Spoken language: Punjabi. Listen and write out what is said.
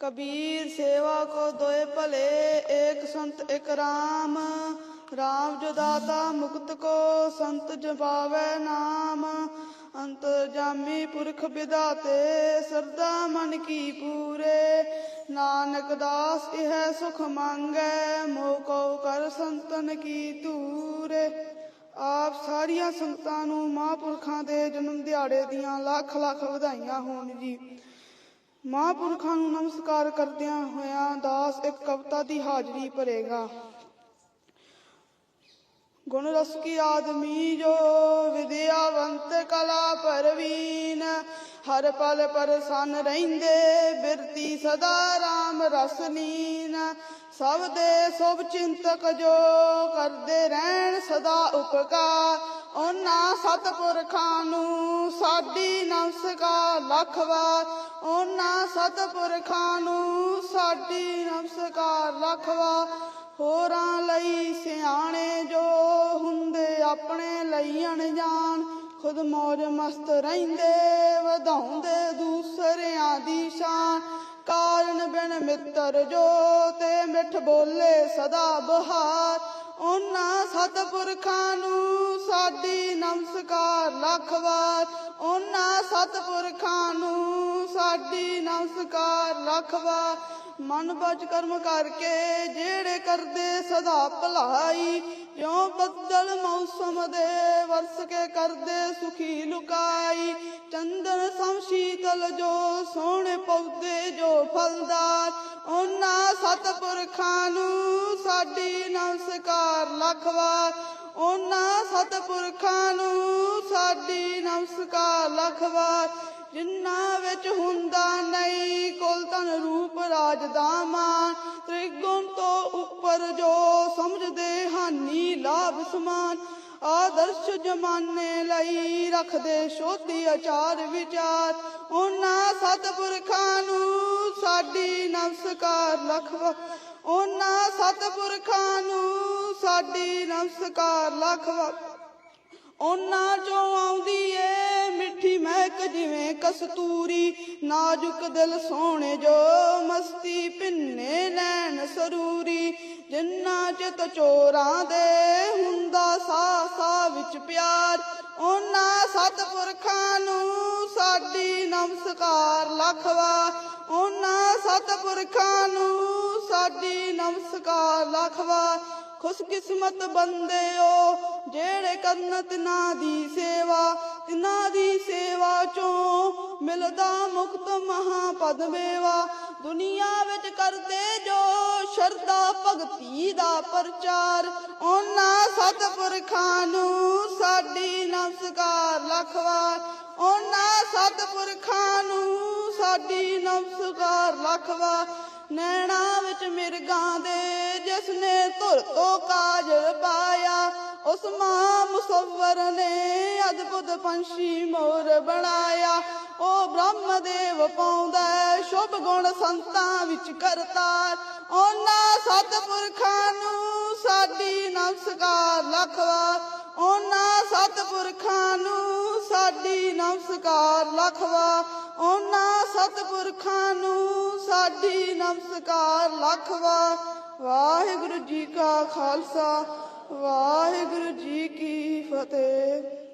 ਕਬੀਰ ਸੇਵਾ ਕੋ ਦੋਏ ਭਲੇ, ਏਕ ਸੰਤ ਇਕ ਰਾਮ। ਰਾਮ ਜੋ ਦਾਤਾ ਮੁਕਤ ਕੋ, ਸੰਤ ਜਪਾਵੇ ਨਾਮ। ਅੰਤ ਜਾਮੀ ਪੁਰਖ ਵਿਦਾਤੇ ਸਰਦਾ ਮਨ ਕੀ ਪੂਰੇ। ਨਾਨਕ ਦਾਸ ਇਹ ਸੁਖ ਮੰਗੈ ਮੋ ਕੋ ਕਰ ਸੰਤਨ ਕੀ ਤੂਰੇ ਆਪ ਸਾਰੀਆਂ ਸੰਤਾਂ ਨੂੰ ਮਹਾਂਪੁਰਖਾਂ ਦੇ ਜਨਮ ਦਿਹਾੜੇ ਦੀਆਂ ਲੱਖ ਲੱਖ ਵਧਾਈਆਂ ਹੋਣ ਜੀ। ਮਹਾਂਪੁਰਖਾਂ ਨੂੰ ਨਮਸਕਾਰ ਕਰਦਿਆਂ ਹੋਇਆਂ ਦਾਸ ਇੱਕ ਕਵਿਤਾ ਦੀ ਹਾਜ਼ਰੀ ਭਰੇਗਾ। ਗੁਣ ਰਸ ਕੀ ਆਦਮੀ ਜੋ ਵਿਦਿਆਵੰਤ ਕਲਾ ਪਰਵੀਨ, ਹਰ ਪਲ ਪਰਸਨ ਰਹਿੰਦੇ ਬਿਰਤੀ ਸਦਾ RAM ਰਸ ਲੀਨ ਸਭ ਦੇ ਸੁਭ ਚਿੰਤਕ ਜੋ ਕਰਦੇ ਰਹਿਣ ਸਦਾ ਉਪਕਾਰ ਉਹਨਾਂ ਸਤਪੁਰਖਾਂ ਨੂੰ ਸਾਡੀ ਨਮਸਕਾਰ ਲੱਖ ਵਾਰ ਉਹਨਾਂ ਸਤਪੁਰਖਾਂ ਨੂੰ ਸਾਡੀ ਨਮਸਕਾਰ ਲੱਖ ਹੋਰਾਂ ਲਈ ਸਿਆਣੇ ਜੋ ਹੁੰਦੇ ਆਪਣੇ ਲਈ ਅਣਜਾਣ। ਖੁਦ ਮੌਜ ਮਸਤ ਰਹਿੰਦੇ, ਵਧਾਉਂਦੇ ਦੂਸਰਿਆਂ ਦੀ ਸ਼ਾਨ। ਕਾਰਨ ਬਿਨ ਮਿੱਤਰ ਜੋ ਤੇ ਮਿੱਠ ਬੋਲੇ ਸਦਾ ਬਹਾਰ। ਉਹਨਾਂ ਸਤਪੁਰਖਾਂ ਨੂੰ ਸਾਡੀ ਨਮਸਕਾਰ ਲੱਖ ਵਾਰ। ਉਹਨਾਂ ਸਤਪੁਰਖਾਂ ਨੂੰ ਸਾਡੀ ਨਮਸਕਾਰ ਲੱਖ ਵਾਰ। ਮਨ ਬਚ ਕਰਮ ਕਰਕੇ ਜਿਹੜੇ ਕਰਦੇ ਸਦਾ ਭਲਾਈ। ਜਿਉ ਬੱਦਲ ਮੌਸਮ ਦੇ ਵਰਸ ਕੇ ਕਰਦੇ ਸੁਖੀ ਲੁਕਾਈ। ਚੰਦਨ ਸਮ ਸ਼ੀਤਲ ਜੋ, ਸੋਹਣੇ ਪੌਦੇ ਜੋ ਫਲਦਾਰ। ਉਹਨਾਂ ਸਤਪੁਰਖਾਂ ਨੂੰ ਸਾਡੀ ਨਮਸਕਾਰ ਲੱਖ ਵਾਰ ਉਹਨਾਂ ਸਤਪੁਰਖਾਂ ਨੂੰ ਸਾਡੀ ਨਮਸਕਾਰ ਲੱਖ ਵਾਰ ਜਿਨ੍ਹਾਂ ਵਿੱਚ ਹੁੰਦਾ ਨਹੀਂ ਕੁਲ ਤਨ ਰੂਪ ਰਾਜ ਦਾ ਮਾਨ ਤ੍ਰਿਗੁਣ ਤੋਂ ਉੱਪਰ ਜੋ ਸਮਝਦੇ ਹਾਨੀ ਲਾਭ ਸਮਾਨ। ਆਦਰਸ਼ ਜਮਾਨੇ ਲਈ ਰੱਖਦੇ ਸ਼ੋਧੀ ਆਚਾਰ ਵਿਚਾਰ। ਉਹਨਾਂ ਸਤਪੁਰਖਾਂ ਨੂੰ ਸਾਡੀ ਨਮਸਕਾਰ ਲਖਵਾ ਉਹਨਾਂ ਸਤਪੁਰਖਾਂ ਨੂੰ ਸਾਡੀ ਨਮਸਕਾਰ ਲਖਵਾ ਉਹਨਾਂ ਚੋਂ ਆਉਂਦੀ ਏ ਮਿੱਠੀ ਮਹਿਕ ਜਿਵੇਂ ਕਸਤੂਰੀ। ਨਾਜ਼ੁਕ ਦਿਲ ਸੋਹਣੇ ਜੋ ਮਸਤੀ ਭਿੰਨੇ ਲੈਣ ਸਰੂਰੀ। ਜਿੰਨਾ ਚਿਤ ਚੋਰਾਂ ਦੇ ਵਿੱਚ ਪਿਆਰ, ਉਹਨਾਂ ਸਤਪੁਰਖਾਂ ਨੂੰ ਸਾਡੀ ਨਮਸਕਾਰ ਲਖਵਾ। ਉਹਨਾਂ ਸਤਪੁਰਖਾਂ ਨੂੰ ਸਾਡੀ ਨਮਸਕਾਰ ਲਖਵਾ। ਖੁਸ਼ਕਿਸਮਤ ਬੰਦਿਓ, ਜਿਹੜੇ ਕਰਨ ਤਿਨਾਂ ਦੀ ਸੇਵਾ ਤਿਨਾਂ ਦੀ ਸੇਵਾ ਚੋਂ ਮਿਲਦਾ ਮੁਕਤ ਮਹਾਪਦ ਮੇਵਾ। ਦੁਨੀਆ ਵਿੱਚ ਕਰਦੇ ਜੋ ਸ਼ਰਧਾ ਭਗਤੀ ਦਾ ਪ੍ਰਚਾਰ। ਉਹਨਾਂ ਸਤਪੁਰਖਾਂ ਨੂੰ ਸਾਡੀ ਨਮਸਕਾਰ ਲਖਵਾਰ। ਉਹਨਾਂ ਸਤਪੁਰਖਾਂ ਨੂੰ ਸਾਡੀ ਨਮਸਕਾਰ ਲਖਵਾਰ। ਨੈਣਾ ਵਿੱਚ ਮਿਰਗਾਂ ਦੇ ਜਿਸ ਨੇ ਧੁਰ ਤੋਂ ਕਾਜਲ ਪਾਇਆ। ਉਸ ਮਾਂ ਮੁਸੱਵਰ ਨੇ ਅਦਭੁਤ ਪੰਛੀ ਮੋਰ ਬਣਾਇਆ ਉਹ ਬ੍ਰਹਮ ਦੇਵ ਪਾਉਂਦਾ ਸ਼ੁਭ ਗੁਣ ਸੰਤਾਂ ਵਿੱਚ ਕਰਤਾਰ ਉਹਨਾਂ ਸਤਪੁਰਖਾਂ ਨੂੰ ਸਾਡੀ ਨਮਸਕਾਰ ਲਖਵਾ। ਉਹਨਾਂ ਸਤਪੁਰਖਾਂ ਨੂੰ ਸਾਡੀ ਨਮਸਕਾਰ ਲਖਵਾ। ਉਹਨਾਂ ਸਤਪੁਰਖਾਂ ਨੂੰ ਸਾਡੀ ਨਮਸਕਾਰ ਲਖਵਾ। ਵਾਹਿਗੁਰੂ ਜੀ ਕਾ ਖਾਲਸਾ, ਵਾਹਿਗੁਰੂ ਜੀ ਕੀ ਫਤਿਹ।